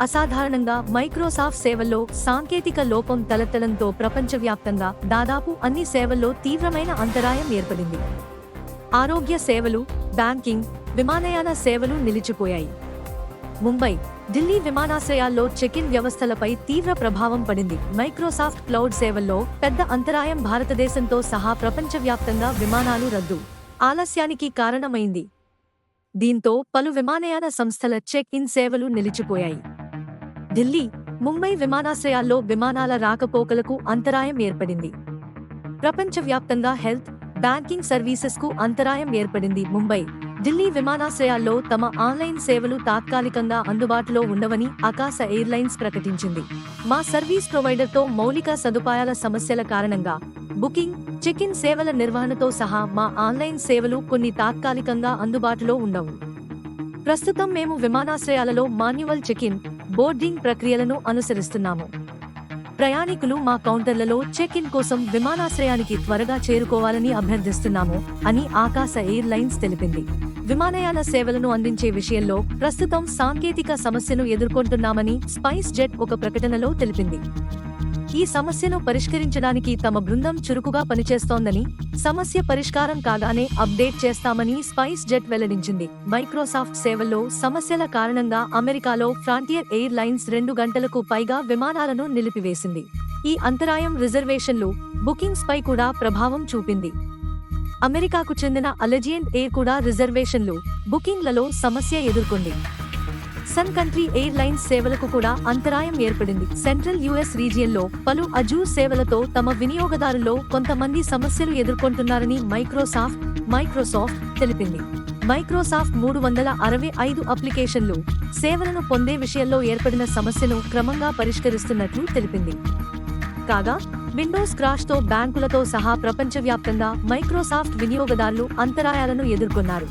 అసాధారణంగా మైక్రోసాఫ్ట్ సేవల్లో సాంకేతిక లోపం తలెత్తడంతో ప్రపంచవ్యాప్తంగా దాదాపు అన్ని సేవల్లో తీవ్రమైన అంతరాయం ఏర్పడింది. ఆరోగ్య సేవలు బ్యాంకింగ్ విమానయాన సేవలు నిలిచిపోయాయి. ముంబై ఢిల్లీ విమానాశ్రయాల్లో చెక్ ఇన్ వ్యవస్థలపై తీవ్ర ప్రభావం పడింది. మైక్రోసాఫ్ట్ క్లౌడ్ సేవల్లో పెద్ద అంతరాయం భారతదేశంతో సహా ప్రపంచవ్యాప్తంగా విమానాలు రద్దు ఆలస్యానికి కారణమైంది. దీంతో పలు విమానయాన సంస్థల చెక్ ఇన్ సేవలు నిలిచిపోయాయి. ఢిల్లీ ముంబై విమానాశ్రయాల్లో విమానాల రాకపోకలకు అంతరాయం ఏర్పడింది. ప్రపంచవ్యాప్తంగా హెల్త్ బ్యాంకింగ్ సర్వీసెస్కు అంతరాయం ఏర్పడింది. ముంబై ఢిల్లీ విమానాశ్రయాల్లో తమ ఆన్లైన్ సేవలు తాత్కాలికంగా అందుబాటులో ఉండవని ఆకాశ ఎయిర్లైన్స్ ప్రకటించింది. మా సర్వీస్ ప్రొవైడర్తో మౌలిక సదుపాయాల సమస్యల కారణంగా బుకింగ్ చెక్ ఇన్ సేవల నిర్వహణతో సహా మా ఆన్లైన్ సేవలు కొన్ని తాత్కాలికంగా అందుబాటులో ఉండవు. ప్రస్తుతం మేము విమానాశ్రయాలలో మాన్యువల్ చెక్ ఇన్ బోర్డింగ్ ప్రక్రియలను అనుసరిస్తున్నాము. ప్రయాణికులు మా కౌంటర్లలో చెక్ ఇన్ కోసం విమానాశ్రయానికి త్వరగా చేరుకోవాలని అభ్యర్థిస్తున్నాము అని ఆకాశ ఎయిర్లైన్స్ తెలిపింది. విమానయాన సేవలను అందించే విషయంలో ప్రస్తుతం సాంకేతిక సమస్యను ఎదుర్కొంటున్నామని స్పైస్ జెట్ ఒక ప్రకటనలో తెలిపింది. ఈ సమస్యను పరిష్కరించడానికి తమ బృందం చురుకుగా పనిచేస్తోందని సమస్య పరిష్కారం కాగానే అప్డేట్ చేస్తామని స్పైస్ జెట్ వెల్లడించింది. మైక్రోసాఫ్ట్ సేవల్లో సమస్యల కారణంగా అమెరికాలో ఫ్రాంటియర్ ఎయిర్ లైన్స్ రెండు గంటలకు పైగా విమానాలను నిలిపివేసింది. ఈ అంతరాయం రిజర్వేషన్లు బుకింగ్స్ పై కూడా ప్రభావం చూపింది. అమెరికాకు చెందిన అలజియంట్ ఎయిర్ కూడా రిజర్వేషన్లు బుకింగ్లలో సమస్య ఎదుర్కొంది. సన్ కంట్రీ ఎయిర్ లైన్స్ సేవలకు కూడా అంతరాయం ఏర్పడింది. సెంట్రల్ యుఎస్ రీజియన్లో పలు అజూర్ సేవలతో తమ వినియోగదారుల్లో కొంతమంది సమస్యలు ఎదుర్కొంటున్నారని మైక్రోసాఫ్ట్ మైక్రోసాఫ్ట్ తెలిపింది. మైక్రోసాఫ్ట్ మూడు వందల అరవై ఐదు అప్లికేషన్లు సేవలను పొందే విషయంలో ఏర్పడిన సమస్యను క్రమంగా పరిష్కరిస్తున్నట్లు తెలిపింది. కాగా విండోస్ క్రాష్తో బ్యాంకులతో సహా ప్రపంచవ్యాప్తంగా మైక్రోసాఫ్ట్ వినియోగదారులు అంతరాయాలను ఎదుర్కొన్నారు.